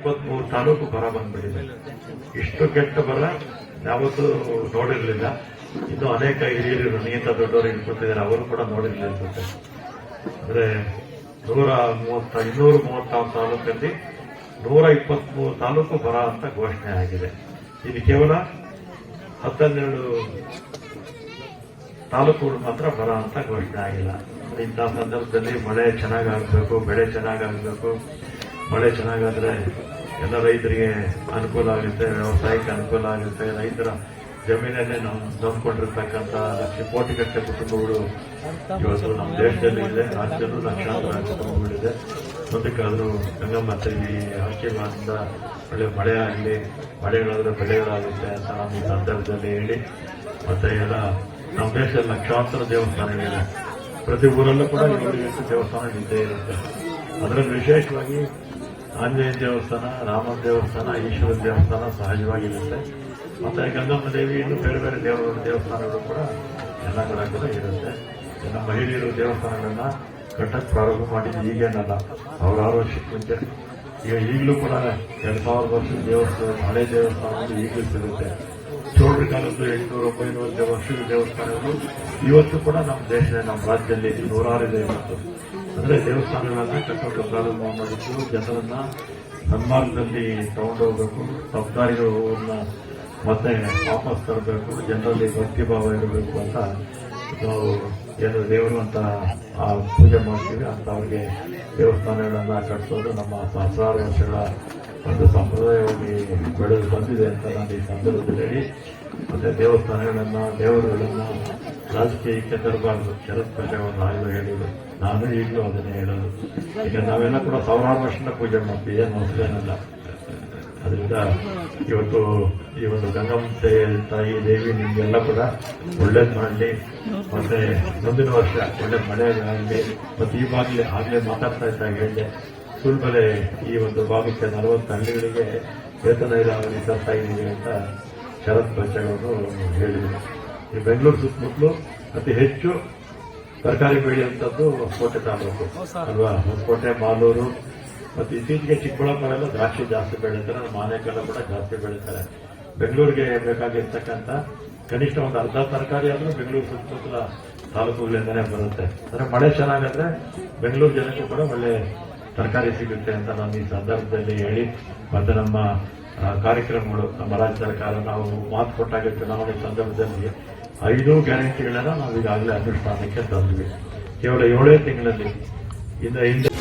ಇಪ್ಪತ್ಮೂರು ತಾಲೂಕು ಬರ ಬಂದ್ಬಿಟ್ಟಿದೆ. ಇಷ್ಟು ಕೆಟ್ಟ ಬರ ಯಾವತ್ತೂ ನೋಡಿರ್ಲಿಲ್ಲ. ಇನ್ನು ಅನೇಕ ಹಿರಿಯರು ನನಗಿಂತ ದೊಡ್ಡವರು ಇಟ್ಕೊತಿದ್ದಾರೆ ಅವರು ಕೂಡ ನೋಡಿರ್ಲಿಲ್ಲ ಅನ್ಸುತ್ತೆ ಅಂದ್ರೆ ನೂರ ಮೂವತ್ತ, ಇನ್ನೂರ ಮೂವತ್ತಾರು ತಾಲೂಕಲ್ಲಿ ನೂರ ಇಪ್ಪತ್ಮೂರು ತಾಲೂಕು ಬರ ಅಂತ ಘೋಷಣೆ ಆಗಿದೆ. ಇದು ಕೇವಲ ಹತ್ತನ್ನೆರಡು ತಾಲೂಕುಗಳು ಮಾತ್ರ ಬರ ಅಂತ ಘೋಷಣೆ ಆಗಿಲ್ಲ. ಇಂತಹ ಸಂದರ್ಭದಲ್ಲಿ ಮಳೆ ಚೆನ್ನಾಗಾಗಬೇಕು, ಬೆಳೆ ಚೆನ್ನಾಗಾಗಬೇಕು ಮಳೆ ಚೆನ್ನಾಗಾದ್ರೆ ಎಲ್ಲ ರೈತರಿಗೆ ಅನುಕೂಲ ಆಗುತ್ತೆ, ವ್ಯವಸಾಯಕ್ಕೆ ಅನುಕೂಲ ಆಗುತ್ತೆ. ರೈತರ ಜಮೀನಲ್ಲೇ ನಾವು ನಂಬ್ಕೊಂಡಿರ್ತಕ್ಕಂಥ ಲಕ್ಷ ಕೋಟಿಗಟ್ಟಲೆ ಕುಟುಂಬಗಳು ಇವತ್ತು ನಮ್ಮ ದೇಶದಲ್ಲಿ ಇದೆ. ರಾಜ್ಯದಲ್ಲೂ ಲಕ್ಷಾಂತರ ಕುಟುಂಬಗಳಿದೆ. ಮುಂದಕ್ಕಾದರೂ ಗಂಗಮ್ಮ ಈ ಆಶೀರ್ವಾದದಿಂದ ಒಳ್ಳೆ ಮಳೆ ಆಗಲಿ, ಮಳೆಗಳಾದ್ರೆ ಬೆಳೆಗಳಾಗುತ್ತೆ ಅಂತ ನಮ್ಮ ಸಂದರ್ಭದಲ್ಲಿ ಹೇಳಿ, ಮತ್ತೆ ಎಲ್ಲ ನಮ್ಮ ದೇಶದಲ್ಲಿ ಲಕ್ಷಾಂತರ ದೇವಸ್ಥಾನಗಳಿದೆ. ಪ್ರತಿ ಊರಲ್ಲೂ ಕೂಡ ದೇವಸ್ಥಾನ ಇದ್ದೇ ಇರುತ್ತೆ. ಅದರಲ್ಲಿ ವಿಶೇಷವಾಗಿ ಆಂಜನೇಯ ದೇವಸ್ಥಾನ ರಾಮನ ದೇವಸ್ಥಾನ, ಈಶ್ವರ ದೇವಸ್ಥಾನ ಸಹಜವಾಗಿರುತ್ತೆ. ಮತ್ತೆ ಗಂಗಮ್ಮ ದೇವಿ ಇನ್ನು ಬೇರೆ ಬೇರೆ ದೇವರ ದೇವಸ್ಥಾನಗಳು ಕೂಡ ಎಲ್ಲ ಕಡೆ ಕೂಡ ಇರುತ್ತೆ. ಇನ್ನು ಮಹಿಳೆಯರು ದೇವಸ್ಥಾನಗಳನ್ನ ಕಟ್ಟಕ್ಕೆ ಪ್ರಾರಂಭ ಮಾಡಿದ್ದು ಈಗೇನಲ್ಲ ಸಾವಿರಾರು ವರ್ಷಕ್ಕೆ ಮುಂಚೆ ಈಗ ಈಗಲೂ ಕೂಡ ಎರಡು ಸಾವಿರದ ವರ್ಷದ ದೇವಸ್ಥಾನ, ಹಳೆ ದೇವಸ್ಥಾನಗಳು ಈಗಲೂ ಸಿಗುತ್ತೆ. ಚೋಳರ ಕಾಲದ್ದು ಎಂಟುನೂರ ಒಂಬೈನೂರು ವರ್ಷದ ದೇವಸ್ಥಾನಗಳು ಇವತ್ತು ಕೂಡ ನಮ್ಮ ದೇಶ, ನಮ್ಮ ರಾಜ್ಯದಲ್ಲಿ ನೂರಾರು ಇದೆ ಇವತ್ತು ಅಂದ್ರೆ ದೇವಸ್ಥಾನಗಳನ್ನ ಕಟ್ಟೋಕೆ ಪ್ರಾರಂಭ ಮಾಡಿದ್ದು ಜನರನ್ನ ಸನ್ಮಾರ್ಗದಲ್ಲಿ ತಗೊಂಡೋಗ್ಬೇಕು ಸಬ್ದಾರಿಗಳನ್ನ ಮತ್ತೆ ವಾಪಸ್ ತರಬೇಕು, ಜನರಲ್ಲಿ ಭಕ್ತಿ ಭಾವ ಇರಬೇಕು ಅಂತ ನಾವು ಏನು ದೇವರು ಅಂತ ಪೂಜೆ ಮಾಡ್ತೀವಿ ಅಂತ ಅವ್ರಿಗೆ ದೇವಸ್ಥಾನಗಳನ್ನ ಕಟ್ಟಿಸೋದು ನಮ್ಮ ಸಹಸ್ರಾರು ವರ್ಷಗಳ ಒಂದು ಸಂಪ್ರದಾಯವಾಗಿ ಬೆಳೆದು ಬಂದಿದೆ ಅಂತ ನಾನು ಈ ಸಂದರ್ಭದಲ್ಲಿ ಹೇಳಿ, ಮತ್ತೆ ದೇವಸ್ಥಾನಗಳನ್ನ, ದೇವರುಗಳನ್ನ ರಾಜಕೀಯಕ್ಕೆ ತರಬಾರದು. ಶರತ್ ಪ್ರಜಾವನ್ನು ಆಯ್ದ ಹೇಳಿದ್ರು. ನಾನು ಈಗಲೂ ಅದನ್ನೇ ಹೇಳೋದು. ಈಗ ನಾವೆಲ್ಲ ಕೂಡ ಸಾವಿರಾರು ವರ್ಷದ ಪೂಜೆ ಮಾಡ್ತೀವಿ. ಏನು ಅನಿಸ್ತೇನಲ್ಲ ಅದರಿಂದ ಇವತ್ತು ಈ ಒಂದು ಗಂಗಮ್ಮ ತಾಯಿ, ದೇವಿ ನಿಮಗೆಲ್ಲ ಕೂಡ ಒಳ್ಳೇದು ಮಾಡಲಿ. ಮತ್ತೆ ಮುಂದಿನ ವರ್ಷ ಒಳ್ಳೆ ಮಳೆ ಆಗಲಿ. ಮತ್ತೆ ಈ ಬಾಗ್ಲೇ ಆಗ್ಲೇ ಮಾತಾಡ್ತಾ ಇದ್ದಾಗ ಹೇಳಿದೆ ಸುಳ್ಬಲೆ ಈ ಒಂದು ಭಾಗಕ್ಕೆ ನಲವತ್ತು ಹಳ್ಳಿಗಳಿಗೆ ವೇತನ ಇರಾವಳಿ ತರ್ತಾ ಅಂತ ಶರತ್ ಪಂಚಗಳನ್ನು ಹೇಳಿದರು. ಈ ಬೆಂಗಳೂರು ಸುತ್ತಮುತ್ತಲು ಅತಿ ಹೆಚ್ಚು ತರಕಾರಿ ಬೆಳೆಯುವಂಥದ್ದು ಹೊಸಕೋಟೆ ತಾಲೂಕು, ಅಲ್ವಾ? ಹೊಸಕೋಟೆ ಮಾಲೂರು, ಮತ್ತೆ ಇತ್ತೀಚೆಗೆ ಚಿಕ್ಕಬಳ್ಳಾಪುರ ದ್ರಾಕ್ಷಿ ಜಾಸ್ತಿ ಬೆಳೀತಾರೆ ನಮ್ಮ ಆನೇಕಲ್ಲ ಕೂಡ ಜಾಸ್ತಿ ಬೆಳೀತಾರೆ. ಬೆಂಗಳೂರಿಗೆ ಬೇಕಾಗಿರ್ತಕ್ಕಂಥ ಕನಿಷ್ಠ ಒಂದು ಅರ್ಧ ತರಕಾರಿ ಆದರೂ ಬೆಂಗಳೂರು ಸುತ್ತಮುತ್ತಲ ತಾಲೂಕುಗಳಿಂದನೇ ಬರುತ್ತೆ. ಅಂದರೆ ಮಳೆ ಚೆನ್ನಾಗಾದ್ರೆ ಬೆಂಗಳೂರು ಜನಕ್ಕೂ ಕೂಡ ಒಳ್ಳೆ ತರಕಾರಿ ಸಿಗುತ್ತೆ ಅಂತ ನಾನು ಈ ಸಂದರ್ಭದಲ್ಲಿ ಹೇಳಿ ಮತ್ತೆ ನಮ್ಮ ಕಾರ್ಯಕ್ರಮಗಳು ನಮ್ಮ ರಾಜ್ಯ ಸರ್ಕಾರ ನಾವು ಮಾತು ಕೊಟ್ಟಾಗ ಚುನಾವಣೆ ಸಂದರ್ಭದಲ್ಲಿ ಐದು ಗ್ಯಾರಂಟಿಗಳನ್ನು ನಾವು ಈಗಾಗಲೇ ಅನುಷ್ಠಾನಕ್ಕೆ ತಂದ್ವಿ. ಕೇವಲ ಏಳೇ ತಿಂಗಳಲ್ಲಿ. ಇಂದ ಹಿಂದೆ